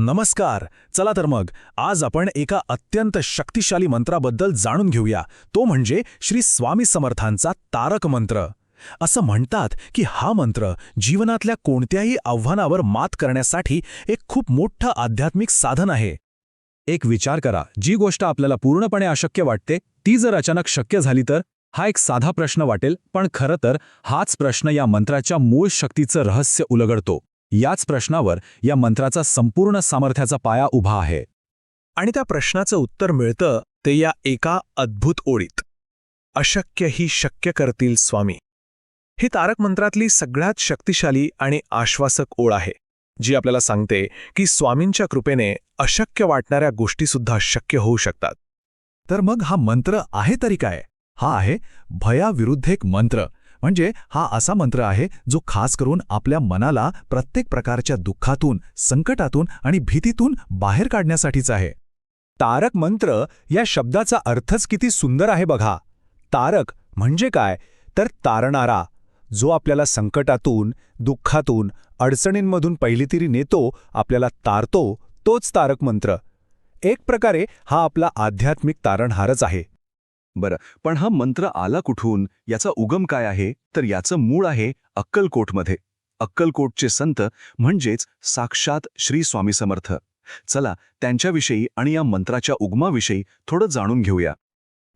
नमस्कार. चला तर मग आज आपण एका अत्यंत शक्तिशाली मंत्राबद्दल जाणून घेऊया. तो म्हणजे श्री स्वामी समर्थांचा तारक मंत्र. असं म्हणतात की हा मंत्र जीवनातल्या कोणत्याही आव्हानावर मात करण्यासाठी एक खूप मोठं आध्यात्मिक साधन आहे. एक विचार करा जी गोष्ट आपल्याला पूर्णपणे अशक्य वाटते ती जर अचानक शक्य झाली तर हा एक साधा प्रश्न वाटेल पण खरं तर हाच प्रश्न या मंत्राच्या मूळ शक्तीचं रहस्य उलगडतो. याच प्रश्नावर या मंत्राचा संपूर्ण सामर्थ्याचा पाया उभा आहे. आणि त्या प्रश्नाचं उत्तर मिळतं ते या एका अद्भुत ओळीत. अशक्य ही शक्य करतील स्वामी. ही तारक मंत्रातली सगळ्यात शक्तिशाली आणि आश्वासक ओळ आहे जी आपल्याला सांगते की स्वामींच्या कृपेने अशक्य वाटणाऱ्या गोष्टीसुद्धा शक्य होऊ शकतात. तर मग हा मंत्र आहे तरी काय? हा आहे भयाविरुद्ध एक मंत्र. म्हणजे हा असा मंत्र आहे जो खास करून आपल्या मनाला प्रत्येक प्रकारच्या दुःखातून संकटातून आणि भीतीतून बाहेर काढण्यासाठीच आहे. तारक मंत्र या शब्दाचा अर्थच किती सुंदर आहे बघा. तारक म्हणजे काय? तर तारणारा जो आपल्याला संकटातून दुःखातून अडचणींमधून पहिलीतरी नेतो आपल्याला तारतो तोच तारक मंत्र. एक प्रकारे हा आपला आध्यात्मिक तारणहारच आहे. बरं पण हा मंत्र आला कुठून? याचा उगम काय आहे? तर याचं मूळ आहे अक्कलकोटमध्ये. अक्कलकोटचे संत म्हणजेच साक्षात श्री स्वामी समर्थ. चला त्यांच्याविषयी आणि या मंत्राच्या उगमाविषयी थोडं जाणून घेऊया.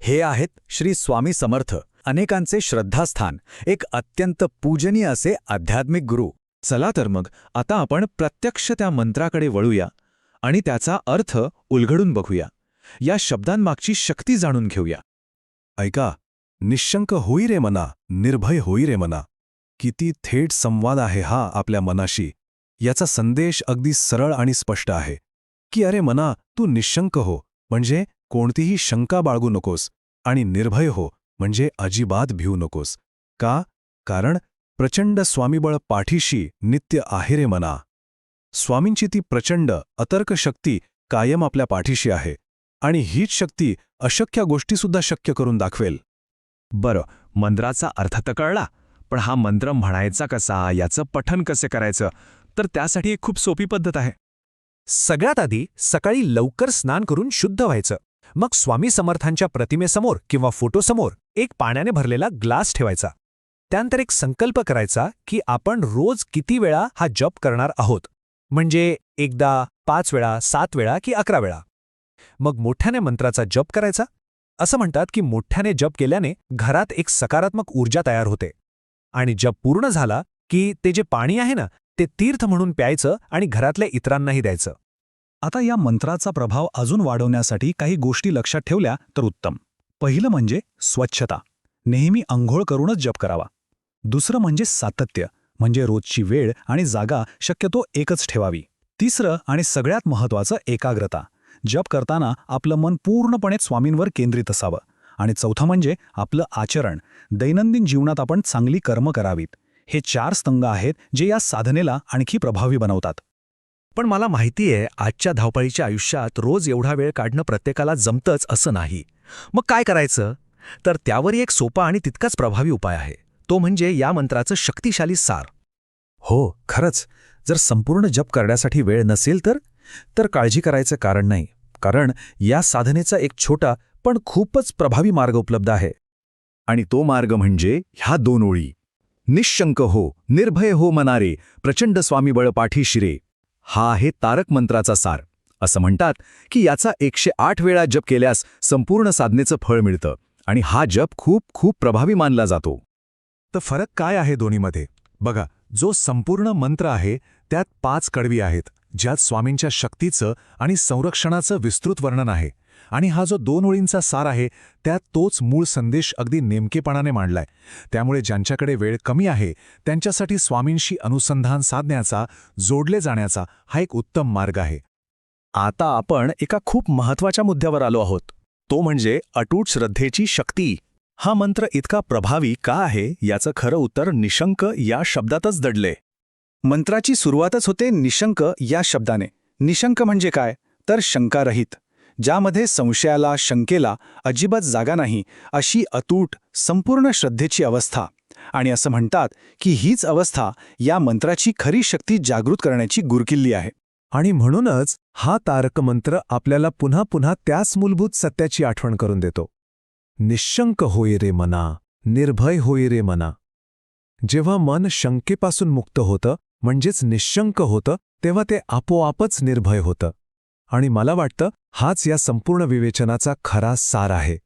हे आहेत श्री स्वामी समर्थ अनेकांचे श्रद्धास्थान एक अत्यंत पूजनीय असे आध्यात्मिक गुरु. चला तर मग आता आपण प्रत्यक्ष त्या मंत्राकडे वळूया आणि त्याचा अर्थ उलगडून बघूया. या शब्दांमागची शक्ती जाणून घेऊया. ऐका निशंक होई रे मना निर्भय होई रे मना. किती थेट संवाद आहे हा आपल्या मनाशी. याचा संदेश अगदी सरळ आणि स्पष्ट आहे. की अरे मना तू निशंक हो म्हणजे कोणतीही शंका बाळगू नकोस आणि निर्भय हो म्हणजे अजिबात भिवू नकोस. का? कारण प्रचंड स्वामीबळ पाठीशी नित्य आहे रे मना. स्वामींची ती प्रचंड अतर्क शक्ती कायम आपल्या पाठीशी आहे. आणि हीच शक्ती अशक्य गोष्टीसुद्धा शक्य करून दाखवेल. बरं मंत्राचा अर्थ तर कळला पण हा मंत्र म्हणायचा कसा याचं पठन कसे करायचं तर त्यासाठी एक खूप सोपी पद्धत आहे. सगळ्यात आधी सकाळी लवकर स्नान करून शुद्ध व्हायचं. मग स्वामी समर्थांच्या प्रतिमेसमोर किंवा फोटोसमोर एक पाण्याने भरलेला ग्लास ठेवायचा. त्यानंतर एक संकल्प करायचा की आपण रोज किती वेळा हा जप करणार आहोत. म्हणजे एकदा पाच वेळा सात वेळा की अकरा वेळा. मग मोठ्याने मंत्राचा जप करायचा? असं म्हणतात की मोठ्याने जप केल्याने घरात एक सकारात्मक ऊर्जा तयार होते. आणि जप पूर्ण झाला की ते जे पाणी आहे ना ते तीर्थ म्हणून प्यायचं आणि घरातल्या इतरांनाही द्यायचं. आता या मंत्राचा प्रभाव अजून वाढवण्यासाठी काही गोष्टी लक्षात ठेवल्या तर उत्तम. पहिलं म्हणजे स्वच्छता. नेहमी अंघोळ करूनच जप करावा. दुसरं म्हणजे सातत्य म्हणजे रोजची वेळ आणि जागा शक्यतो एकच ठेवावी. तिसरं आणि सगळ्यात महत्त्वाचं एकाग्रता. जप करताना आपलं मन पूर्णपणे स्वामींवर केंद्रित असावं. आणि चौथं म्हणजे आपलं आचरण. दैनंदिन जीवनात आपण चांगली कर्म करावीत. हे चार स्तंग आहेत जे या साधनेला आणखी प्रभावी बनवतात. पण मला माहिती आहे आजच्या धावपळीच्या आयुष्यात रोज एवढा वेळ काढणं प्रत्येकाला जमतंच असं नाही. मग काय करायचं? तर त्यावरही एक सोपा आणि तितकाच प्रभावी उपाय आहे. तो म्हणजे या मंत्राचं शक्तिशाली सार. हो खरंच. जर संपूर्ण जप करण्यासाठी वेळ नसेल तर तर काळजी करायचं कारण नाही. कारण या साधनेचा एक छोटा पण खूपच प्रभावी मार्ग उपलब्ध आहे. आणि तो मार्ग म्हणजे ह्या दोन ओळी. निशंक हो निर्भय हो मनारे प्रचंड स्वामीबळ पाठी शिरे. हा आहे तारक मंत्राचा सार. असं म्हणतात की याचा एकशे आठ वेळा जप केल्यास संपूर्ण साधनेचं फळ मिळतं आणि हा जप खूप खूप प्रभावी मानला जातो. तर फरक काय आहे दोन्हीमध्ये? बघा जो संपूर्ण मंत्र आहे त्यात पाच कडवी आहेत. ज्यात स्वामींच्या शक्तीचं आणि संरक्षणाचं विस्तृत वर्णन आहे. आणि हा जो दोन ओळींचा सार आहे त्यात तोच मूळ संदेश अगदी नेमकेपणाने मांडलाय. त्यामुळे ज्यांच्याकडे वेळ कमी आहे त्यांच्यासाठी स्वामींशी अनुसंधान साधण्याचा जोडले जाण्याचा हा एक उत्तम मार्ग आहे. आता आपण एका खूप महत्त्वाच्या मुद्द्यावर आलो आहोत. तो म्हणजे अटूट श्रद्धेची शक्ती. हा मंत्र इतका प्रभावी का आहे याचं खरं उत्तर निशंक या शब्दातच दडले मंत्राची सुरुवातच होते निशंक या शब्दाने. निशंक म्हणजे काय? तर शंकारहित ज्यामध्ये संशयाला शंकेला अजिबात जागा नाही अशी अतूट संपूर्ण श्रद्धेची अवस्था. आणि असं म्हणतात की हीच अवस्था या मंत्राची खरी शक्ती जागृत करण्याची गुरकिल्ली आहे. आणि म्हणूनच हा तारक मंत्र आपल्याला पुन्हा पुन्हा त्याच मूलभूत सत्याची आठवण करून देतो. निशंक होई रे मना निर्भय होई रे मना. जेव्हा मन शंकेपासून मुक्त होतं म्हणजेच निशंक होतं तेव्हा ते आपोआपच निर्भय होतं. आणि मला वाटतं हाच या संपूर्ण विवेचनाचा खरा सार आहे.